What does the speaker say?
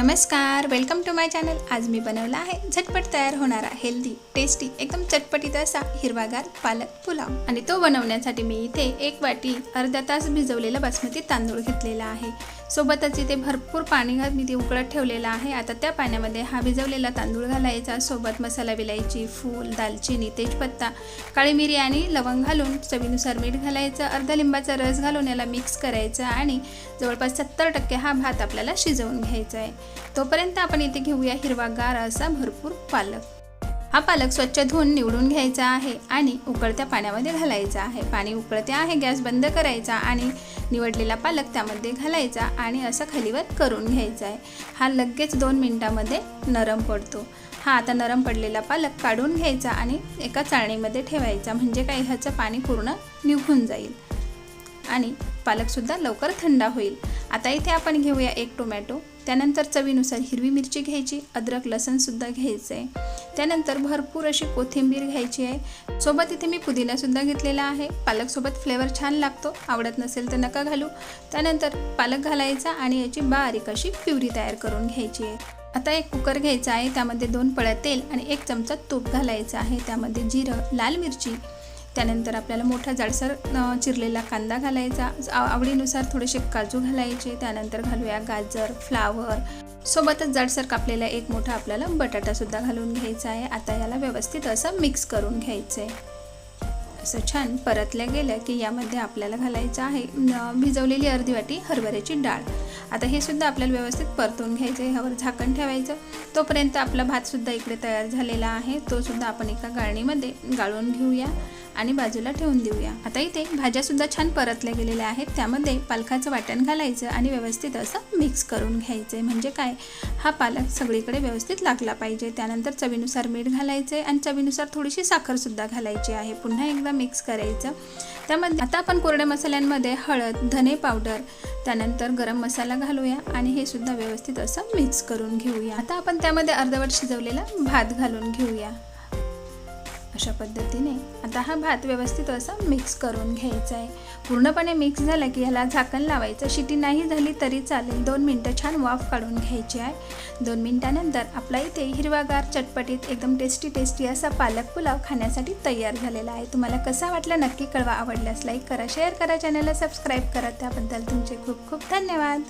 नमस्कार welcome to my channel आज मी बनवला आहे झटपट तयार होणारा हेल्दी टेस्टी एकदम चटपटीत असा हिरवागार पालक पुलाव. आणि तो बनवण्यासाठी मी इथे एक वाटी अर्धा तास भिजवलेला बासमती तांदूळ घेतलेला आहे. सोबतच इथे भरपूर पाणी घात मी ते उकळत ठेवलेलं आहे. आता त्या पाण्यामध्ये हा भिजवलेला तांदूळ घालायचा. सोबत मसाला विलायची फूल दालचिनी तेजपत्ता काळी मिरी आणि लवंग घालून चवीनुसार मीठ घालायचं. अर्धा लिंबाचा रस घालून याला मिक्स करायचा आणि जवळपास सत्तर टक्के हा भात आपल्याला शिजवून घ्यायचा आहे. तोपर्यंत आपण इथे घेऊया हिरवागार असा भरपूर पालक. हा पालक स्वच्छ धुवून निवडून घ्यायचा आहे आणि उकळत्या पाण्यामध्ये घालायचा आहे. पाणी उकळते आहे गॅस बंद करायचा आणि निवडलेला पालक त्यामध्ये घालायचा आणि असं खालीवर करून घ्यायचा आहे. हा लगेच दोन मिनटामध्ये नरम पडतो. हा आता नरम पडलेला पालक काढून घ्यायचा आणि एका चाळणीमध्ये ठेवायचा. म्हणजे काय? ह्याचं पाणी पूर्ण निघून जाईल. आणि पालकसुद्धा लवकर थंड होईल. आता इथे आपण घेऊया एक टोमॅटो त्यानंतर चवीनुसार हिरवी मिरची घ्यायची अद्रक लसणसुद्धा घ्यायचं. आहे त्यानंतर भरपूर अशी कोथिंबीर घ्यायची आहे. सोबत इथे मी पुदिनासुद्धा घेतलेला आहे. पालकसोबत फ्लेवर छान लागतो. आवडत नसेल तर नका घालू. त्यानंतर पालक घालायचा आणि याची बारीक अशी प्युरी तयार करून घ्यायची आहे. आता एक कुकर घ्यायचा आहे. त्यामध्ये दोन पळ्या तेल आणि एक चमचा तूप घालायचा आहे. त्यामध्ये जिरं लाल मिरची त्यानंतर आपल्याला मोठा जाडसर चिरलेला कांदा घालायचा. आवडीनुसार थोडेसे काजू घालायचे. त्यानंतर घालूया गाजर फ्लावर. सोबतच जाडसर कापलेला एक मोठा आपल्याला बटाटासुद्धा घालून घ्यायचा आहे. आता याला व्यवस्थित असं मिक्स करून घ्यायचं आहे असं छान परतलं गेलं की यामध्ये आपल्याला घालायचं आहे भिजवलेली अर्धी वाटी हरभऱ्याची डाळ. आता हे सुद्धा आपल्याला व्यवस्थित परतून घ्यायचं आहे ह्यावर झाकण ठेवायचं. तोपर्यंत आपला भातसुद्धा इकडे तयार झालेला आहे. तो सुद्धा आपण एका गाळणीमध्ये गाळून घेऊया. आणि बाजूला ठेवून देऊया. आता इथे भाज्यासुद्धा छान परतल्या गेलेल्या आहेत. त्यामध्ये पालकाचं वाटण घालायचं आणि व्यवस्थित असं मिक्स करून घ्यायचं आहे म्हणजे काय? हा पालक सगळीकडे व्यवस्थित लागला पाहिजे. त्यानंतर चवीनुसार मीठ घालायचं आहे आणि चवीनुसार थोडीशी साखरसुद्धा घालायची आहे. पुन्हा एकदा मिक्स करायचं. त्यामध्ये आता आपण कोरड्या मसाल्यांमध्ये हळद धने पावडर त्यानंतर गरम मसाला घालूया आणि हे सुद्धा व्यवस्थित असं मिक्स करून घेऊया. आता आपण त्यामध्ये अर्धवट शिजवलेला भात घालून घेऊया. अशा पद्धतीने आता हा भात व्यवस्थित असा मिक्स करून घ्यायचा आहे. पूर्णपणे मिक्स झाला की ह्याला झाकण लावायचं. शिटी नाही झाली तरी चालेल. दोन मिनटं छान वाफ काढून घ्यायची आहे. दोन मिनटानंतर आपला इथे हिरवागार चटपटीत एकदम टेस्टी टेस्टी असा पालक पुलाव खाण्यासाठी तयार झालेला आहे. तुम्हाला कसा वाटला नक्की कळवा. आवडल्यास लाईक करा शेअर करा चॅनलला सबस्क्राईब करा. त्याबद्दल तुमचे खूप खूप धन्यवाद.